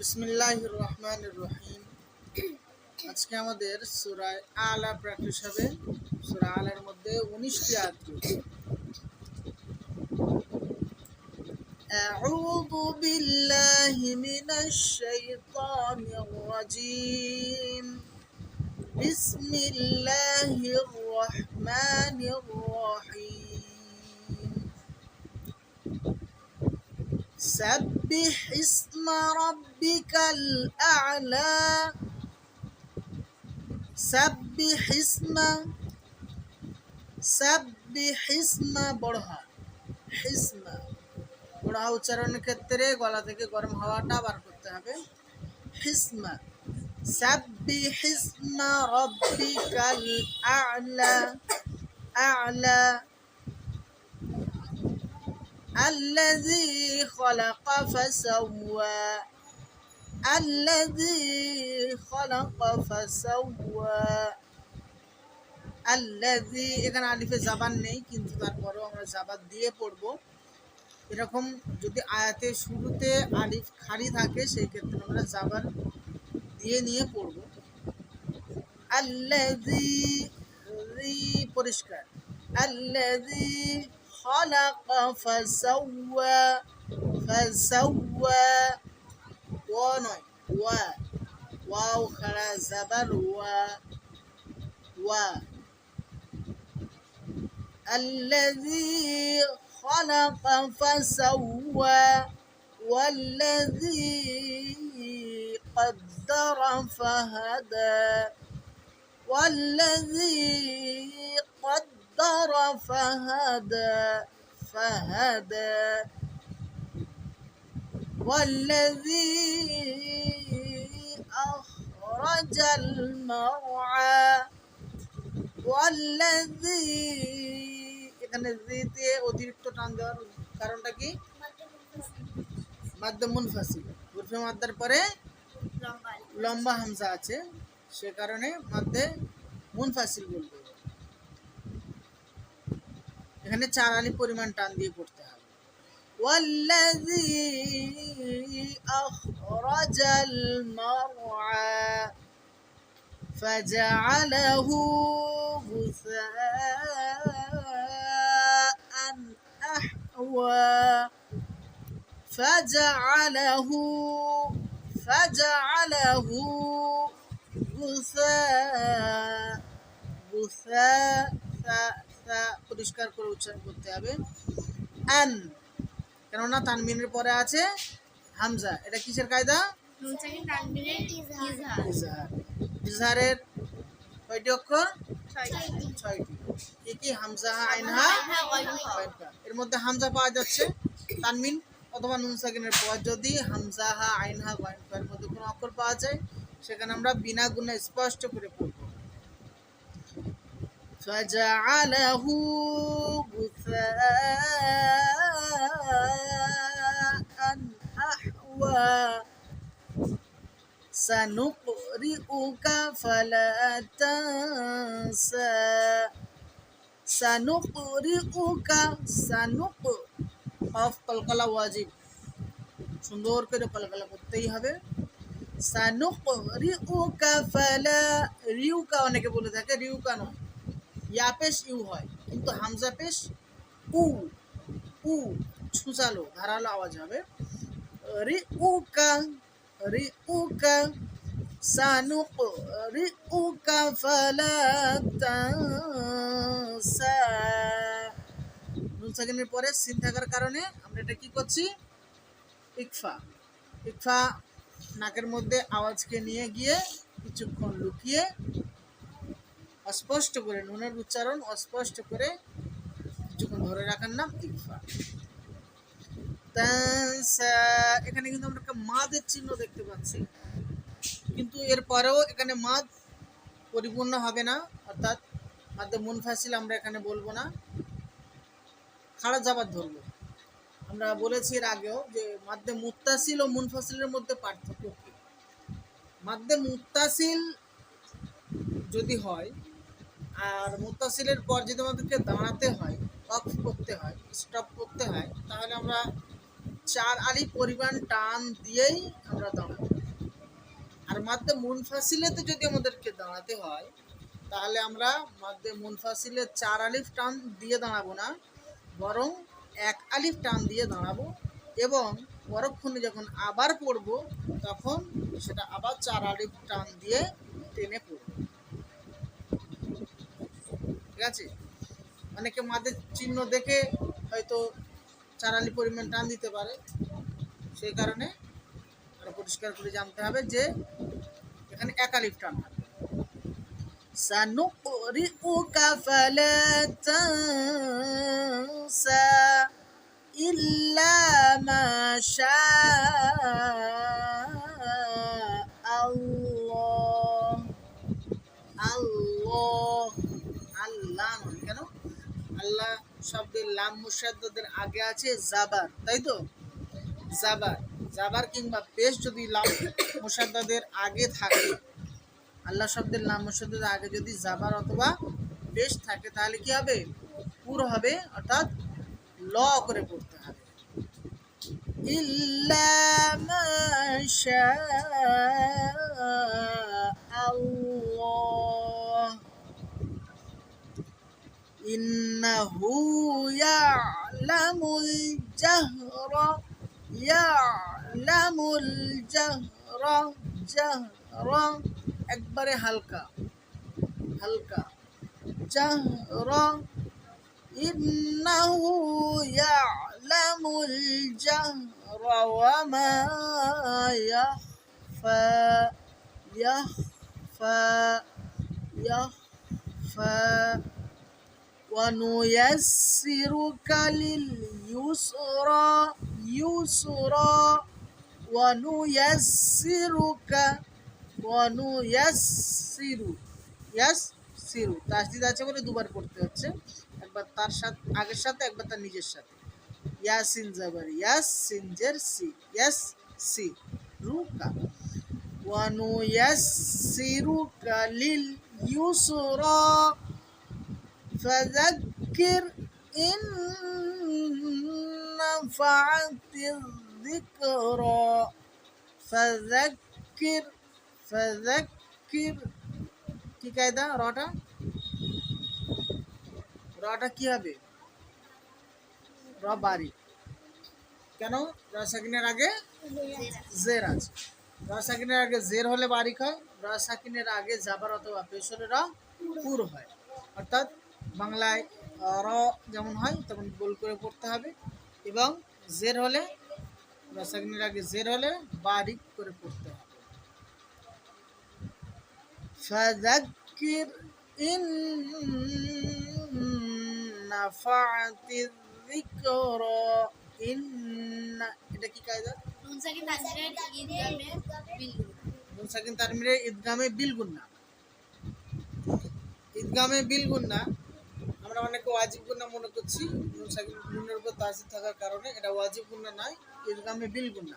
বিসমিল্লাহ রহমান রহিম আজকে আমাদের সুরায় আলা প্র্যাকটিস হবে সুরা আলার মধ্যে উনিশটি আয়াত রয়েছে أعوذ بالله من الشيطان الرجيم بسم الله الرحمن الرحيم سبح اسم ربك الأعلى سبح اسم سبح اسم বড়হা হিসমা বড়হা উচ্চারণের ক্ষেত্রে গলা থেকে গরম হাওয়াটা বার করতে হবে হিসমা سبح اسم ربك الأعلى أعلى الذي خلق فسوى الذي خلق فسوى الذي এখানে আলিফে জাবান নেই কিন্তু তারপরেও আমরা জাবান দিয়ে পড়ব এরকম যদি আয়াতে শুরুতে আলিফ খালি থাকে সেই ক্ষেত্রে আমরা জাবান দিয়ে নিয়ে পড়ব আল্লাযী রি পরিষ্কার আল্লাযী خلق فسوى فسوى. ونوي و. واو خلا زبر و. و. الذي خلق فسوى والذي قدر فهدى والذي قدر فهدى فهدى والذي أخرج المرعى والذي এখানে জিতে অতিরিক্ত টান দেওয়ার কারণটা কি মাদ্দা মুনফাসিল উর্ফে মাদ্দার পরে লম্বা হামজা আছে সে কারণে মাদ্দে মুনফাসিল বলবে এখানে চার আলি পরিমাণ টান দিয়ে পড়তে হবে والذي أخرج المرعى فجعله غثاء أحوى فجعله فجعله غثاء غثاء পরিষ্কার করে উচ্চারণ করতে হবে। আন কেননা তানমিনের পরে আছে হামজা। এটা কিসের কায়দা? ইজহার। ইজহারের কয়টি অক্ষর? ছয়টি। কি কি? হামজা, আইনহা এর মধ্যে হামজা পাওয়া যাচ্ছে। তানমিন অথবা নুন সাকিনের পর যদি হামজা হা আইনহা গয়নফার মধ্যে কোনো অক্ষর পাওয়া যায়, সেখানে আমরা বিনা গুণে স্পষ্ট করে পড়ব। فجعله غثاء أحوى سنقرئك فلا تنسى سنقرئك سنق অফ কলকলা ওয়াজিব সুন্দর করে কলকলা করতেই হবে সানুকরিউকা ফালা রিউকা অনেকে বলে থাকে রিউকা নয় ইয়া পেশ, ইউ হয়। কিন্তু হামজা পেশ, উ উ, ছুচালো, ধারালো আওয়াজ হবে। রি উকা রি উকা সানুক, রি উকা ফালা তানসা নুন সেকেন্ডের পরে সিন থাকার কারণে আমরা এটা কি করছি? ইকফা। ইকফা নাকের মধ্যে আওয়াজকে নিয়ে গিয়ে কিছুক্ষণ লুকিয়ে অস্পষ্ট করে, নুনের উচ্চারণ অস্পষ্ট করে কিছুক্ষণ ধরে রাখার নাম ইকফা এখানে কিন্তু আমরা একটা মাদের চিহ্ন দেখতে পাচ্ছি। কিন্তু এরপরেও এখানে মাদ পরিপূর্ণ হবে না, অর্থাৎ মাদ্দে মুনফাসিল আমরা এখানে বলব না। খাড়া জাবাত ধরবো আমরা বলেছি এর আগেও যে মাদ্দে মুত্তাসিল ও মুনফাসিলের মধ্যে পার্থক্য কি? মাদ্দে মুত্তাসিল যদি হয়, আর মুত্তাসিলের পর যদি আমাদেরকে দাঁড়াতে হয় অফ করতে হয় স্টপ করতে হয়, তাহলে আমরা চার আলি পরিমাণ টান দিয়েই আমরা দাঁড়াতে দাঁড়াবো মাধ্যে মুনফাসিলেতে যদি আমাদেরকে দাঁড়াতে হয়, তাহলে আমরা মাধ্যে মুনফাসিলে চার আলিফ টান দিয়ে দাঁড়াবো না, বরং এক আলিফ টান দিয়ে দাঁড়াবো এবং পরক্ষণে যখন আবার পড়ব, তখন সেটা আবার চার আলিফ টান দিয়ে টেনে পড়ব। ঠিক আছে অনেকে মাদের চিহ্ন দেখে হয়তো চার আলি পরিমাণ টান দিতে পারে সেই কারণে আমরা পরিষ্কার করে জানতে হবে যে এখানে এক আলিফ টান হবে سنقرئك فلا تنسى إلا ما شاء আল্লাহ শব্দের লাম মুসাদ্দাদের আগে আছে জাবার তাই তো জাবার জাবার কিংবা পেশ যদি লাম মুসাদ্দাদের আগে থাকে আল্লাহ শব্দের লাম মুসাদ্দাদের আগে যদি জাবার অথবা পেশ থাকে তাহলে কি হবে পুর হবে অর্থাৎ ল করে পড়তে হবে إلا ما شاء الله إنه يعلم الجهر يعلم الجهر جهر একবারে হালকা হালকা جهر إنه يعلم الجهر وما يخفى يخفى يخفى ونيسرك لليسرى يسرى ونيسرك ونيسر ইয়াসিরু তাসদিদ আছে বলে দুবার পড়তে হচ্ছে একবার তার সাথে আগের সাথে একবার তার নিজের সাথে ইয়াসিন জাবার ইয়াস সিনজের সি ইয়াস সি রুকা ওয়ানু ইয়াসিরুকা লিল ইউসরা فذكر إن نفعت الذكرى فذكر فذكر কি কায়দা রটা রটা কি হবে র বাড়ি কেন রসাকিনের আগে জের আছে রসাকিনের আগে জের হলে বারিক হয় রসাকিনের আগে যাবার অথবা পেছনে র পুর হয় অর্থাৎ বাংলায় আহ, র যেমন হয় তেমন গোল করে পড়তে হবে এবং জের হলে রসাকিনের আগে জের হলে বারিক করে পড়তে হবে فذكر إن نفعت الذكرى إن এটা কি কায়দা নুন সাকিন তানজিরের ঈদগামে বিল নুন সাকিন তানমিরে ঈদগামে বিল গুন্না ঈদগামে বিল গুন্না আমরা অনেকে ওয়াজিব গুন্না মনে করছি নুন সাকিন নুনের উপর তাসির থাকার কারণে এটা ওয়াজিব গুন্না নয় ঈদগামে বিল গুন্না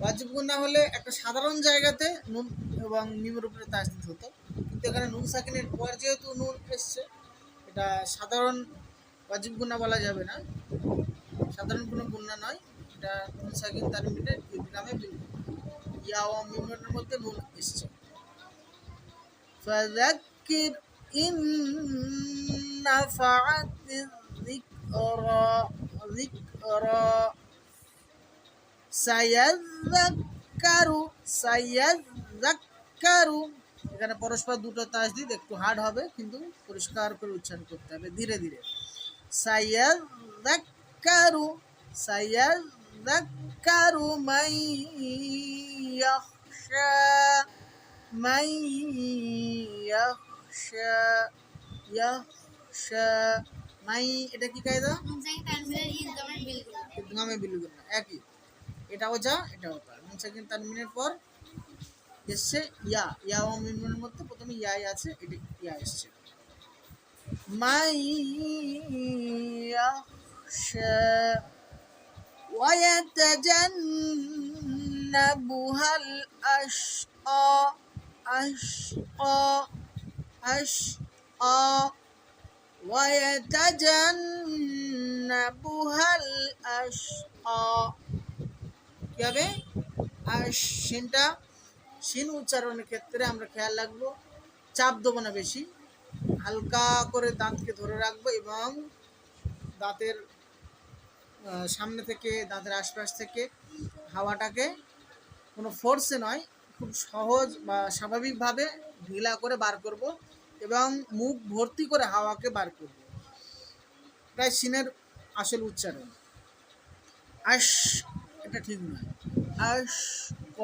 ওয়াজিব গুন্না হলে একটা সাধারণ জায়গাতে নুন এবং মিমের উপরে তাসদিদ হতো কিন্তু এখানে নুন সাকিনের পর যেহেতু নুন এসছে এটা সাধারণ ওয়াজিব গুন্না বলা যাবে না সাধারণ কোনো গুন্না নয় এটা নুন সাকিন তার মিলে ঈদগামে বিল ইয়া ও মিমের মধ্যে নুন এসছে فذكر إن نفعت الذكرى ذكرى সায়াজ্জাক্কারু সায়াজ্জাক্কারু এখানে পরস্পর দুটো তাসদিদ একটু হার্ড হবে কিন্তু পরিষ্কার করে উচ্চারণ করতে হবে ধীরে ধীরে সায়াজ্জাক্কারু সায়াজ্জাক্কারু মান ইয়াখশা মান ইয়াখশা ইয়াখশা মাই এটা কি কায়দা নুন সাকিন তানজিরের ঈদগামে বিল ইদগামে বিলুগুন না একই এটাও যা এটাও তা নুন সাকিন তানমিনের পর এসছে ইয়া ইয়া ও মিমের মধ্যে প্রথমে ইয়াই আছে এটা ইয়া এসছে মাই ইয়াখশা ويتجنبها الأشقى أشقى أشقى ويتجنبها الأشقى কি হবে আর সিনটা শিন উচ্চারণের ক্ষেত্রে আমরা খেয়াল রাখবো চাপ দেবো না বেশি হালকা করে দাঁতকে ধরে রাখবো এবং দাঁতের আহ, সামনে থেকে দাঁতের আশপাশ থেকে হাওয়াটাকে কোনো ফোর্সে নয় খুব সহজ বা স্বাভাবিকভাবে ঢিলা করে বার করব এবং মুখ ভর্তি করে হাওয়াকে বার করব প্রায় সিনের আসল উচ্চারণ আশ এটা ঠিক নয় আশ ক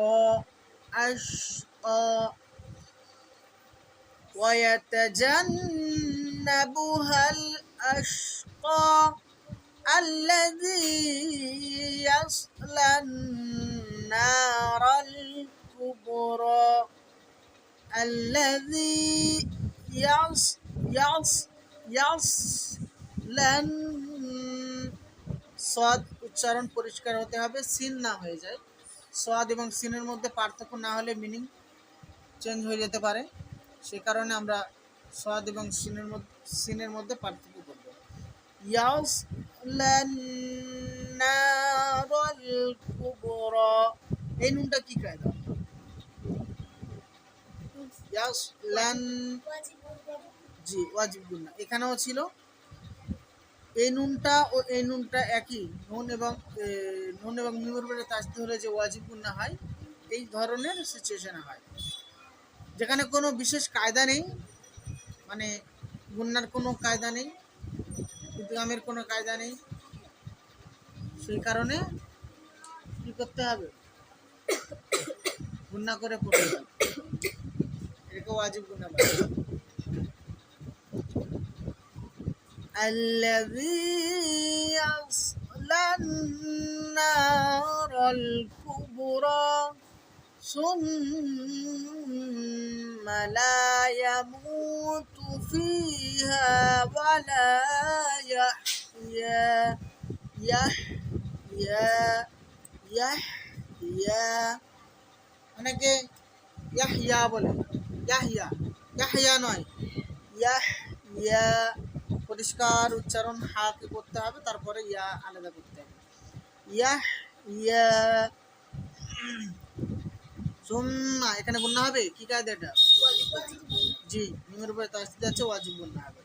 আশ অ ويتجنبها الأشقى الذي يصلى النار الكبرى الذي يص يص يصلن সদ উচ্চারণ পরিষ্কার হতে হবে সিন না হয়ে যায় সদ এবং সিনের মধ্যে পার্থক্য না হলে মিনিং চেঞ্জ হয়ে যেতে পারে সে কারণে আমরা সদ এবং সিনের মধ্যে সিনের মধ্যে পার্থক্য করব ইয়াস লান্নারুল কুবরা এই নুনটা কি কায়দা ইয়াস লান জি ওয়াজিব গুন্না এখানেও ছিল। এই নুনটা ও এই নুনটা একই। নুন এবং নুন এবং মিমের উপরে তাজতে হলে যে ওয়াজিব গুন্না হয়, এই ধরনের সিচুয়েশনে হয়। যেখানে কোনো বিশেষ কায়দা নেই মানে গুন্নার কোনো কায়দা নেই উদ্গামের কোনো কায়দা নেই, সেই কারণে কি করতে হবে? গুন্না করে পড়তে হবে। এটাকে ওয়াজিব গুন্না বলে الذي يصلى النار الكبرى ثم لا يموت فيها ولا يحيا يحيا يحيا অনেকে ইয়াহিয়া বলে ইয়াহিয়া ইয়াহিয়া নয়। ইয়াহিয়া পরিষ্কার, উচ্চারণ হাকে করতে হবে, তারপরে ইয়া আলাদা করতে হবে। ইয়াহ ইয়া সুম্মা এখানে বন্যা হবে? কি কায়দা এটা? জি, নিমের উপরে তার যাচ্ছে ওয়াজিব বন্যা হবে।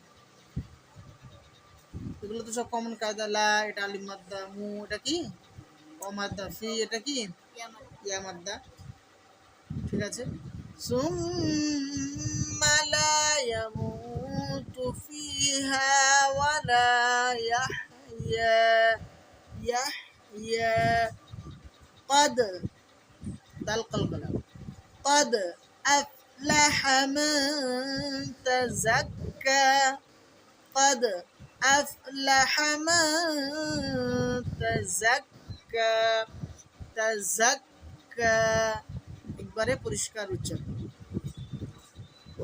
এগুলো তো সব কমন কায়দা। লা, এটা আলিম মাদ্দা, মু, এটা কি? অমাদ্দা ফি, এটা কি? ইয়া মাদ্দা ঠিক আছে। ثم لا يموت فيها ولا يحيا. يحيا. قد تلقى القلم. قد أفلح من تزكى. قد أفلح من تزكى. تزكى. একবারে পরিষ্কার উচ্চারণ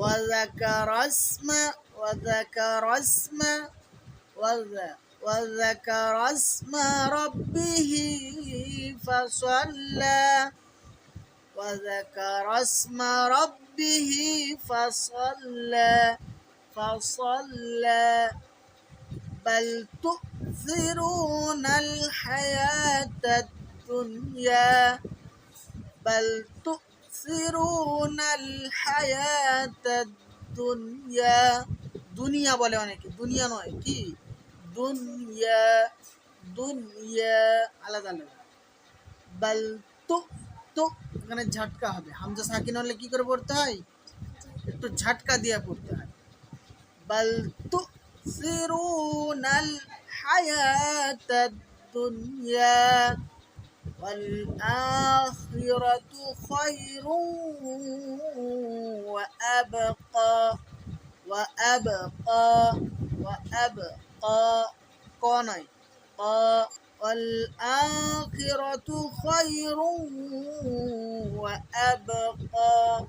وذكر اسم وذكر اسم وذ- وذكر اسم ربه فصلى وذكر اسم ربه فصلى فصلى بل تؤثرون الحياة الدنيا بل تؤثرون তুসিরুনা আল দুনিয়া দুনিয়া বলে অনেকে। দুনিয়া নয় কি? দুনিয়া দুনিয়া আলাদা আলাদা। বাল তো তো, এখানে ঝাটকা হবে। হামজা সাকিন হলে কি করে পড়তে হয়? একটু ঝাটকা দিয়ে পড়তে হয়। বাল তো সিরুনাল হায়াত দুনিয়া والآخرة خير وأبقى وأبقى وأبقى. قاني قا والآخرة خير وأبقى.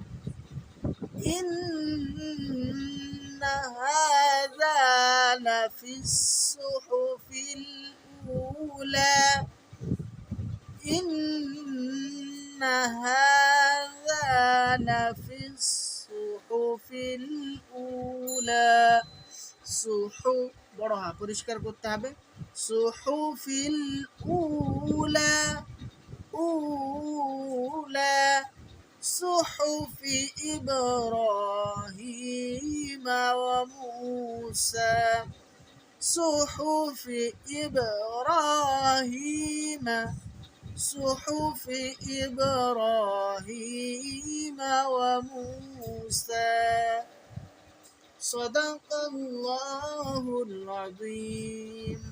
إن هذا لفي الصحف الأولى. إن هذا لفي الصحف الأولى সুহু বড় হা পরিষ্কার করতে হবে সুহুফিল উলা উলা صحف إبراهيم وموسى صحف إبراهيم صحف إبراهيم وموسى. صدق الله العظيم.